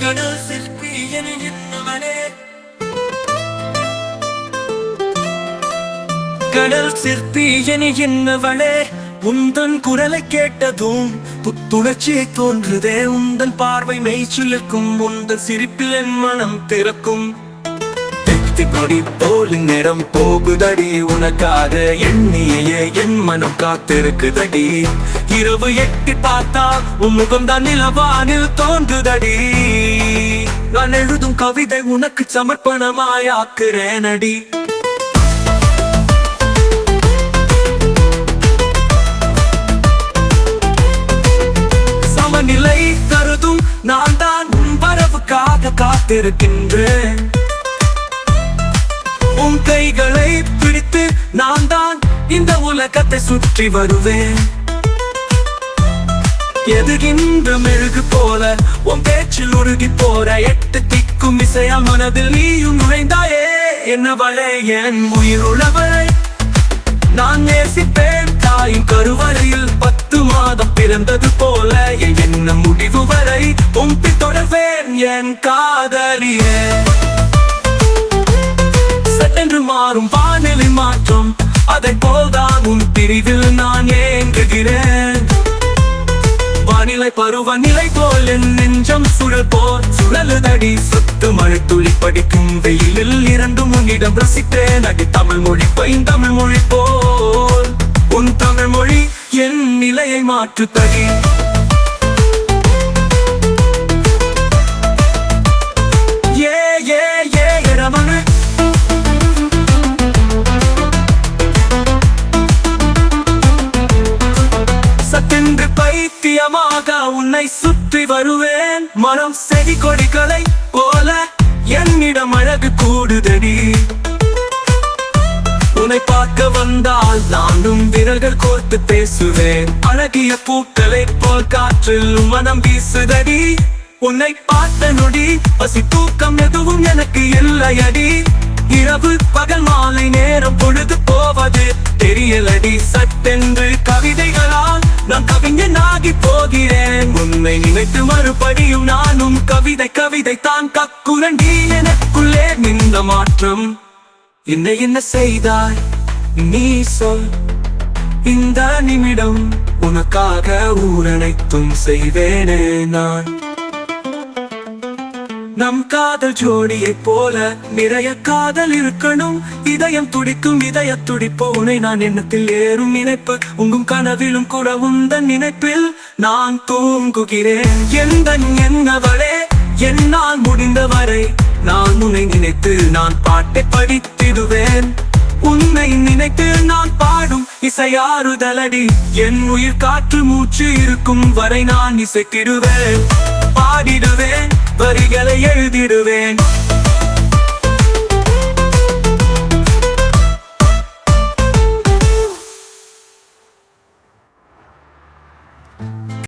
கடல் சிற்பி என என்னவனே கடல் சிற்பி என என்னவளே உந்தன் குரலை கேட்டதும் புத்துணர்ச்சி தோன்றுதே. உந்தன் பார்வை மெய்ச்சிலுக்கும் உந்தன் சிரிப்பில் என் மனம் திறக்கும். தெத்தி நொடி போல் நேரம் போகுதடி. உனக்காக எண்ணியே என் மனம் காத்திருக்குதடி. இரவு எட்டி பார்த்தா உன் முகம்தான் நிலவானில் தோன்றுதடி. நான் எழுதும் கவிதை உனக்கு சமர்ப்பணமாய் ஆக்குறேனடி சமநிலை கருதும் நான் தான் உன் வரவுக்காக காத்திருக்கின்றேன். உன் கைகளை பிடித்து நான் தான் இந்த உலகத்தை சுற்றி வருவேன். எதுகின்ற மெழுகு போல உன் பேச்சில் உருகி போற எட்டு திக்கும் இசையா மனதில் நீயும் நுழைந்தாயே. என்னவளே என் உயிருள்ளவளை நான் நேசிப்பேன். தாயின் கருவறையில் பத்து மாதம் பிறந்தது போல என்ன முடிவு வரை உம்பி தொடர்வேன். என் காதலியே. போல்தான் நான் ஏங்குகிறேன். வானிலை பருவநிலை போல் என் நெஞ்சம் சுழல் போல் சுழலுதடி. சொத்து மழை துளி படிக்கும் வெயிலில் இரண்டு உன்னிடம் ரசித்தேன். அடி தமிழ் மொழி பைந்தமிழ் மொழி போல். உன் தமிழ் மொழி என் நிலையை மாற்றுத்தடி. நித்தியமாக உன்னை சுற்றி வருவேன். மனம் செடி கொடிகளை போல என்னிடம் அழகு கூடுதடி. உன்னை பார்க்க வந்தால் நானும் விரல்கள் கோர்த்து பேசுவேன். அழகிய பூக்களை போல் காற்றில் மனம் வீசுதடி. உன்னை பார்த்த நொடி பசி தூக்கம் எதுவும் எனக்கு இல்லையடி. இரவு பகல் மாலை நேரம் பொழுது போவது தெரியும் உன்னை நினைத்து மறுபடியும் நானும் கவிதை கவிதை தான் கக்குரண்டி எனக்குள்ளே நின்ற மாற்றம். என்ன என்ன செய்தாய்? நீ சொல். இந்த நிமிடம் உனக்காக ஊரனைத்தும் செய்வேனே நான். நம் காதல் ஜோடியைப் போல நிறைய காதல் இருக்கணும். இதயம் துடிக்கும் இதய துடிப்பு உனை நான் எண்ணத்தில் ஏறும் நினைப்பு. உங்கும் கனவிலும் கூட உந்தன் நினைப்பில் நான் தூங்குகிறேன். எந்த என்னவளே என்னால் முடிந்தவரை நான் உன்னை நினைத்து நான் பாட்டை படித்திடுவேன். உன்னை நினைத்து நான் பாடும் இசையாறுதலடி என் உயிர் காற்று மூச்சு இருக்கும் வரை நான் இசைத்திடுவேன். பாடிடுவேன். வரிகளை எழுதிடுவேன்.